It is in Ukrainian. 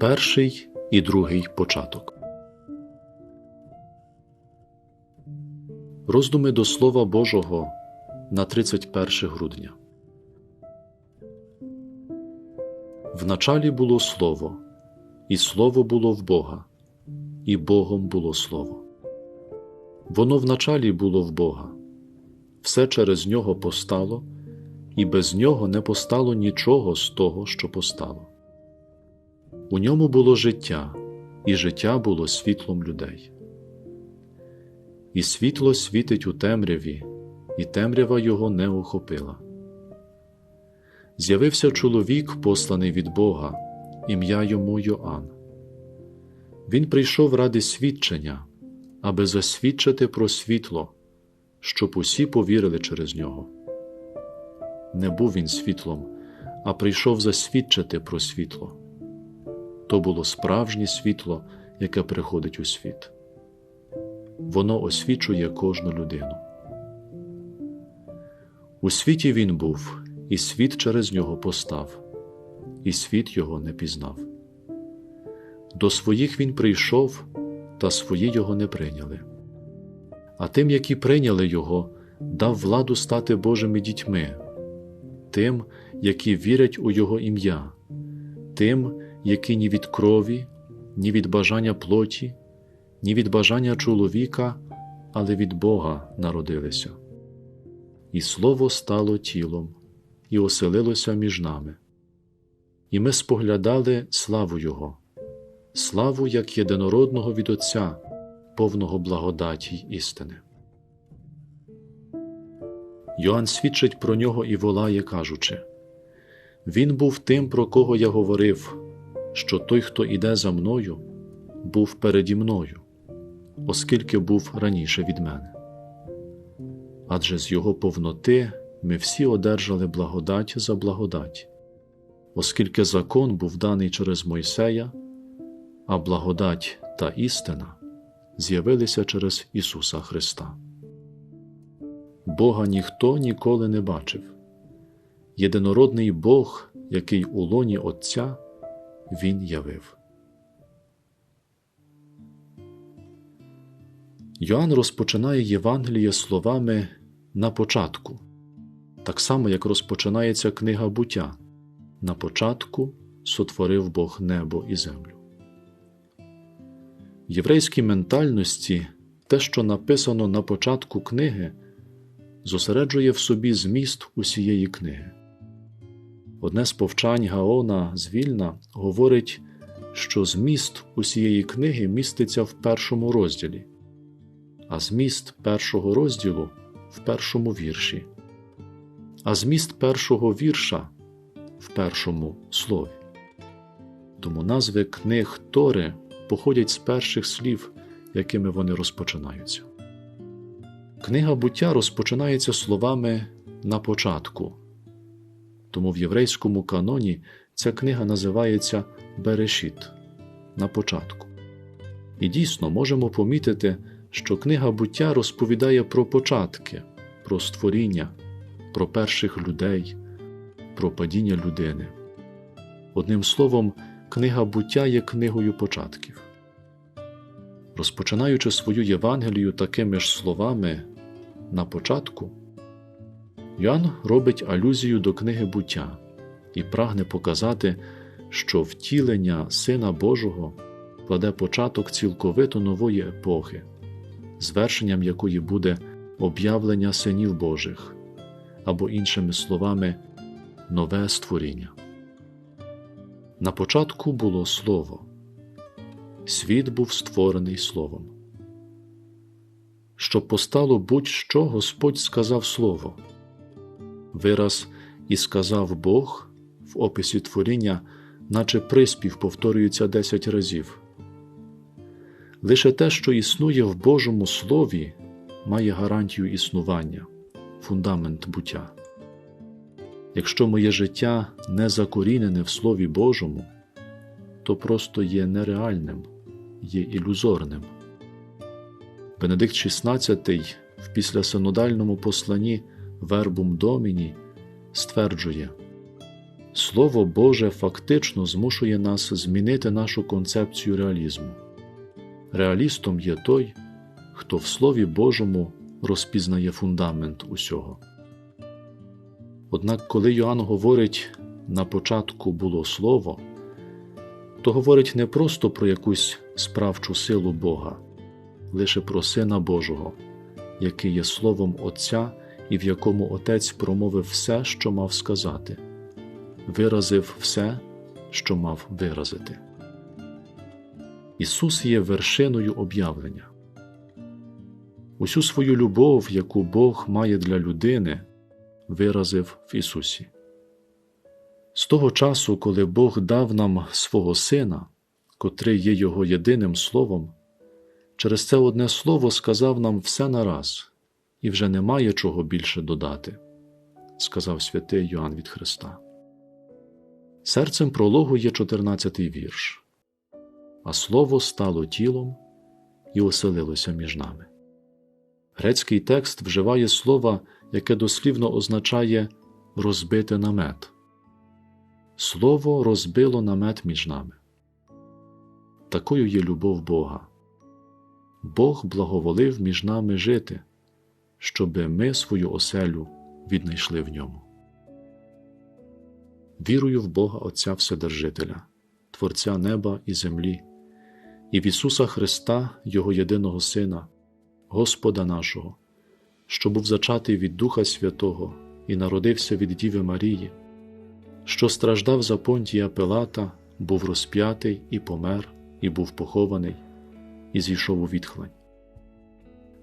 Перший і другий початок. Роздуми до Слова Божого на 31 грудня. В началі було Слово, і Слово було в Бога, і Богом було Слово. Воно в началі було в Бога, все через нього постало, і без нього не постало нічого з того, що постало. У ньому було життя, і життя було світлом людей. І світло світить у темряві, і темрява його не охопила. З'явився чоловік, посланий від Бога, ім'я йому Йоанн. Він прийшов ради свідчення, аби засвідчити про світло, щоб усі повірили через нього. Не був він світлом, а прийшов засвідчити про світло. То було справжнє світло, яке приходить у світ. Воно освічує кожну людину. У світі він був, і світ через нього постав, і світ його не пізнав. До своїх він прийшов, та свої його не прийняли. А тим, які прийняли його, дав владу стати Божими дітьми, тим, які вірять у Його ім'я, тим, які ні від крові, ні від бажання плоті, ні від бажання чоловіка, але від Бога народилися. І Слово стало тілом і оселилося між нами. І ми споглядали славу Його, славу як єдинородного від Отця, повного благодаті й істини. Йоанн свідчить про нього і волає, кажучи Він був тим, про кого я говорив, що той, хто іде за мною, був переді мною, оскільки був раніше від мене. Адже з його повноти ми всі одержали благодать за благодать, оскільки закон був даний через Мойсея, а благодать та істина з'явилися через Ісуса Христа. Бога ніхто ніколи не бачив. Єдинородний Бог, який у лоні Отця, Він явив. Йоанн розпочинає Євангеліє словами на початку, так само, як розпочинається книга буття на початку сотворив Бог небо і землю. В єврейській ментальності те, що написано на початку книги, зосереджує в собі зміст усієї книги. Одне з повчань Гаона з Вільна говорить, що зміст усієї книги міститься в першому розділі, а зміст першого розділу в першому вірші, а зміст першого вірша в першому слові. Тому назви книг Тори походять з перших слів, якими вони розпочинаються. Книга буття розпочинається словами на початку, тому в єврейському каноні ця книга називається Берешіт на початку. І дійсно можемо помітити, що книга буття розповідає про початки, про створіння, про перших людей, про падіння людини. Одним словом, книга буття є книгою початків. Розпочинаючи свою Євангелію такими ж словами на початку, Йоанн робить алюзію до книги буття і прагне показати, що втілення Сина Божого кладе початок цілковито нової епохи, звершенням якої буде об'явлення синів Божих, або, іншими словами, нове створіння. На початку було Слово. Світ був створений Словом. Щоб постало будь-що, Господь сказав Слово. Вираз і сказав Бог в описі творіння, наче приспів повторюється десять разів. Лише те, що існує в Божому Слові, має гарантію існування, фундамент буття. Якщо моє життя не закорінене в Слові Божому, то просто є нереальним, є ілюзорним. Бенедикт XVI в післясинодальному посланні Вербум Доміні стверджує Слово Боже фактично змушує нас змінити нашу концепцію реалізму. Реалістом є той, хто в Слові Божому розпізнає фундамент усього. Однак, коли Йоанн говорить на початку було Слово, то говорить не просто про якусь справчу силу Бога, лише про Сина Божого, який є Словом Отця і в якому Отець промовив все, що мав сказати, виразив все, що мав виразити. Ісус є вершиною об'явлення. Усю свою любов, яку Бог має для людини, виразив в Ісусі. З того часу, коли Бог дав нам свого Сина, котрий є Його єдиним Словом, через це одне слово сказав нам все нараз, і вже немає чого більше додати, сказав святий Йоанн від Христа. Серцем прологу є 14-й вірш, а слово стало тілом і оселилося між нами. Грецький текст вживає слова, яке дослівно означає розбити намет. Слово розбило намет між нами. Такою є любов Бога. Бог благоволив між нами жити, щоби ми свою оселю віднайшли в ньому. Вірую в Бога Отця Вседержителя, Творця неба і землі, і в Ісуса Христа, Його єдиного Сина, Господа нашого, що був зачатий від Духа Святого і народився від Діви Марії, що страждав за понтія Пилата, був розп'ятий і помер, і був похований, і зійшов у відхлань.